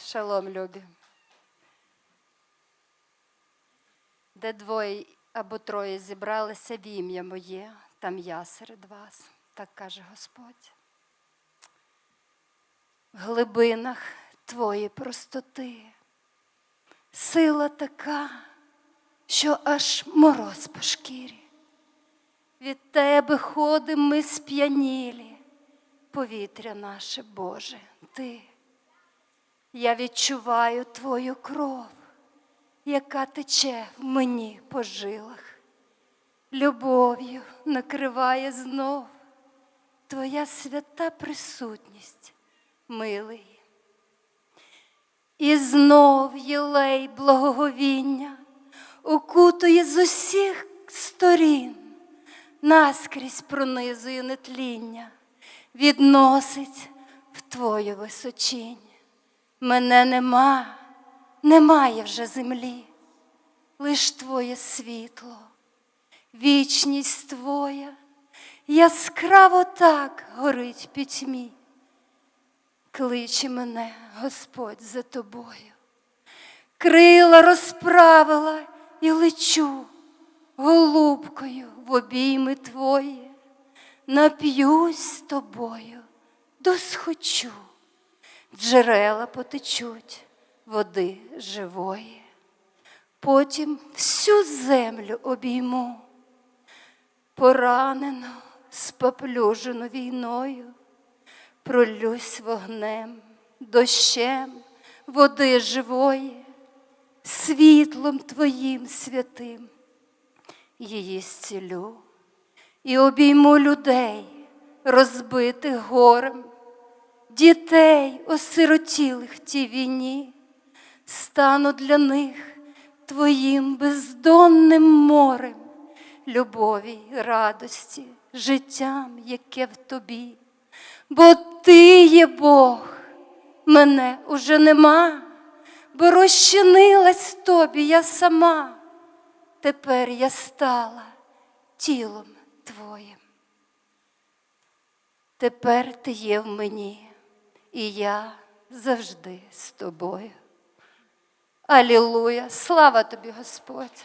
Шалом, любі. Де двоє або троє зібралися в ім'я моє, там я серед вас, так каже Господь. В глибинах твої простоти, сила така, що аж мороз по шкірі. Від тебе ходим ми сп'янілі, повітря наше Боже, ти. Я відчуваю твою кров, яка тече в мені по жилах. Любов'ю накриває знов твоя свята присутність, милий. І знов єлей благоговіння окутує з усіх сторін, наскрізь пронизує нетління, відносить в твою височінь. Мене нема, немає вже землі, лиш твоє світло, вічність твоя яскраво так горить пітьмі. Кличе мене, Господь, за тобою. Крила розправила і лечу голубкою в обійми твої, нап'юсь тобою, досхочу джерела потечуть води живої. Потім всю землю обійму, поранену, споплюжену війною, пролюсь вогнем, дощем води живої, світлом твоїм святим. Її зцілю і обійму людей, розбитих горем дітей, осиротілих тій війні, стану для них твоїм бездонним морем, любові радості, життям, яке в тобі. Бо ти є Бог, мене уже нема, бо розчинилась тобі я сама. Тепер я стала тілом твоїм. Тепер ти є в мені і я завжди з тобою. Алілуя! Слава тобі, Господь!